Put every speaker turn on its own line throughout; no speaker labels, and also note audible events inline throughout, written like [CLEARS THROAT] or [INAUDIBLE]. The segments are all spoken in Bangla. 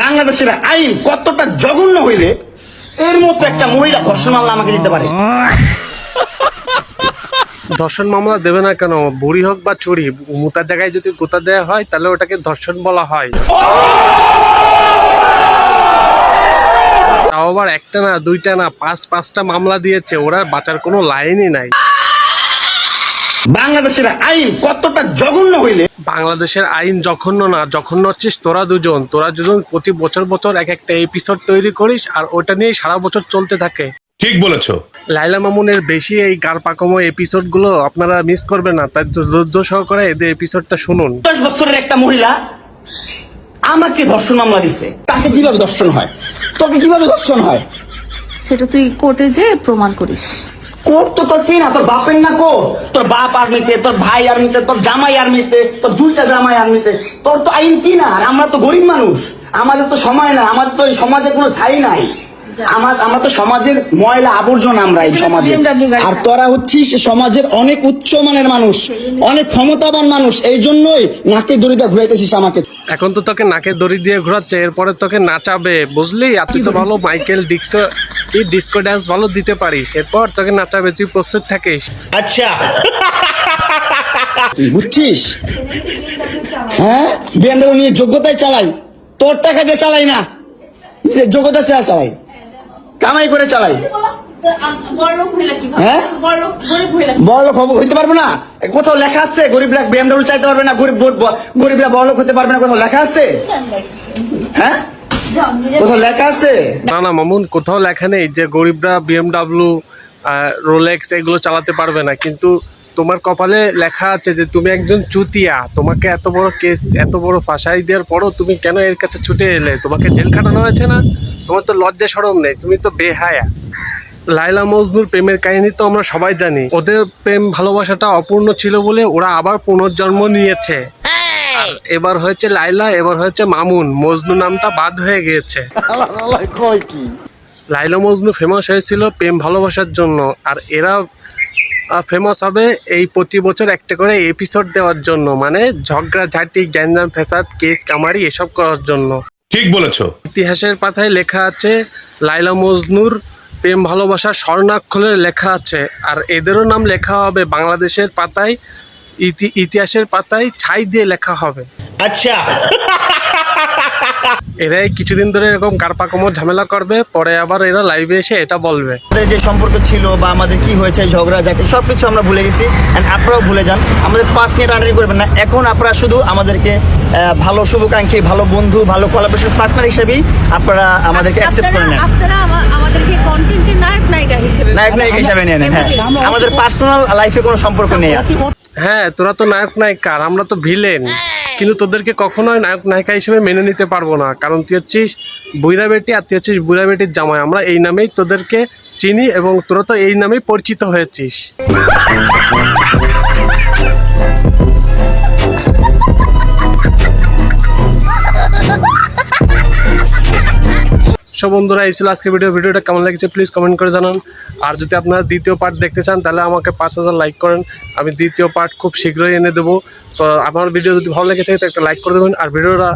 বাংলাদেশের আইন কতটা জঘন্য হইলে এর মতো একটা মহিলা ধর্ষণ মামলা আমাকে দিতে পারে?
ধর্ষণ মামলা দেবে না কেন? বুড়ি হোক বা চুরি মুতার জায়গায় যদি গোতা দেওয়া হয়, তাহলে ওটাকে ধর্ষণ বলা হয়। তাও আবার একটা না, দুইটা না, পাঁচ, পাঁচটা মামলা দিয়েছে, ওরা বাঁচার কোনো লাইনই নাই।
বাংলাদেশের আইন কতটা জঘন্য হইলে?
বাংলাদেশের আইন জঘন্য না জঘন্য হচ্ছিস তোরা দুজন। তোরা দুজন প্রতি বছর বছর এক একটা এপিসোড তৈরি করিস আর ওটা নিয়ে সারা বছর চলতে থাকে।
ঠিক বলেছ।
লাইলা মামুনের বেশি এই গার পাকমো এপিসোডগুলো আপনারা মিস করবেন না তাই ধৈর্য সহকারে এদের এপিসোডটা শুনুন।
দশ বছরের একটা মহিলা আমাকে ধর্ষণ মামলা দিছে। তাকে কীভাবে ধর্ষণ হয়? তোকে কীভাবে ধর্ষণ হয়?
সেটা তুই কোর্টে যে প্রমাণ করিস।
কোর তো তোর কি না? তোর বাপের না কো তোর বাপ আর্মিতে, তোর ভাই আর্মিতে, তোর জামাই আর্মিতে, তোর দুইটা জামাই আর্মিতে। তোর তো আইন কি না? আমরা তো গরিব মানুষ। আমাদের তো সময় না আমাদের তো এই সমাজে কোনো সাই নাই। আমার আমরা তো সমাজের ময়লা আবর্জনা আমরা এই সমাজে আর তোরা হচ্ছিস সমাজের অনেক উচ্চ মানের মানুষ অনেক ক্ষমতাবান মানুষ এই জন্যই নাকে দড়িটা ঘুরাইতেছিস আমাকে।
এখন তো তোকে নাকে দড়ি দিয়ে ঘোরাচ্ছে এরপরে তোকে নাচাবে বুঝলি? আর তুই তো ভালো মাইকেল ডিস্কো কি ডিস্কো ড্যান্স ভালো দিতে পারিস এরপর তোকে নাচাবে তুই প্রস্তুত থাকিস।
আচ্ছা। তুই বুঝছিস? হ্যাঁ? বিএমডব্লিউ নিয়ে যোগ্যতায় চালাই তোর টাকা দিয়ে চালাই না যোগ্যতা ছাড়া চালাই। কামাই করে চালাই। হ্যাঁ? পারব না? কোথাও লেখা আছে, গরিবরা চাইতে পারবে না, গরিব গরিব- গরিবরা বড় লোক হতে পারবে না, কোথাও লেখা আছে? হ্যাঁ? কোথাও লেখা আছে?
না না, মামুন, কোথাও লেখা নেই যে গরিবরা এগুলো চালাতে পারবে না। কিন্তু তোমার কপালে লেখা আছে যে তুমি একজন চুতিয়া। তোমাকে এত বড় কেস, এত বড় ফাঁসাই দেওয়ার পরও তুমি কেন এর কাছে ছুটে এলে? তোমাকে জেল খাটানো হয়েছে না? তোমার তো লজ্জা সরম নেই তুমি তো বেহায়া। লাইলা মজনুর প্রেমের কাহিনী তো আমরা সবাই জানি। ওদের প্রেম ভালোবাসাটা অপূর্ণ ছিল বলে ওরা আবার পুনর্জন্ম নিয়েছে। আর এবার হয়েছে লাইলা এবার হয়েছে মামুন। মজনু নামটা বাদ হয়ে গিয়েছে। লাইলা মজনু ফেমাস হয়েছিল প্রেম ভালোবাসার জন্য। আর এরা ফেমাস হবে এই প্রতি বছর একটা করে এপিসোড দেওয়ার জন্য। মানে ঝগড়া ঝাঁটি গ্যাঞ্জাম ফেসাদ কেস কামারি এসব করার জন্য।
ঠিক বলেছ।
ইতিহাসের পাতায় লেখা আছে লাইলা মজনুর প্রেম ভালোবাসা স্বর্ণাক্ষরে লেখা আছে, আর এদেরও নাম লেখা হবে বাংলাদেশের পাতায় ইতিহাসের পাতায় ছাই দিয়ে লেখা হবে।
আচ্ছা।
এরাই কিছুদিন ধরে এরকম কারপাকমো ঝামেলা করবে পরে আবার এরা লাইভে এসে এটা বলবে।
আমাদের যে সম্পর্ক ছিল বা আমাদের কি হয়েছে ঝগড়া ঝাঁটি সব কিছু আমরা ভুলে গেছি। অ্যান্ড আপনারাও ভুলে যান। আমাদের পাঁচ নিয়ে টানাটানি করবেন না। এখন আপনারা শুধু আমাদেরকে আহ, ভালো শুভাকাঙ্ক্ষী ভালো বন্ধু ভালো কোলাবোরেশন পার্টনার হিসেবেই আপনারা আমাদেরকে অ্যাকসেপ্ট করে নেন।
আমাদেরকে কন্টেন্টের নায়ক নায়িকা হিসেবে।
নায়ক নায়িকা হিসাবে নিয়ে নেন হ্যাঁ। আমাদের পার্সোনাল লাইফে কোনো সম্পর্ক নেই।
হ্যাঁ তোরা তো নায়ক নায়িকা আর আমরা তো ভিলেন কিন্তু তোদেরকে কখনোই নায়ক নায়িকা হিসেবে মেনে নিতে পারব না। কারণ তুই হচ্ছিস বুইরা বেটি আর তুই হচ্ছিস বুইরা বেটির জামাই। আমরা এই নামেই তোদেরকে চিনি এবং তোরা তো এই নামেই পরিচিত হয়েছিস। সব বন্ধুরা, এই ছিল আজকে ভিডিও ভিডিওটা কেমন লেগেছে প্লিজ কমেন্ট করে জানান। আর যদি আপনারা দ্বিতীয় পার্ট দেখতে চান, তাহলে আমাকে পাঁচ হাজার লাইক করেন। আমি দ্বিতীয় পার্ট খুব শীঘ্রই এনে দেবো। তো আমার ভিডিও যদি ভালো লেগে থাকে, তো একটা লাইক করে দেবেন। আর ভিডিওটা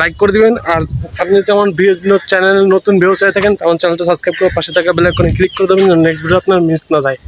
লাইক [CLEARS THROAT] করে দিবেন। আর আপনি যদি আমার চ্যানেল নতুন ভিউস হয়ে থাকেন তখন চ্যানেলটা সাবস্ক্রাইব করে পাশে থাকা বেল আইকনে ক্লিক করে দেবেন নেক্সট ভিডিও আপনার মিস না যায়।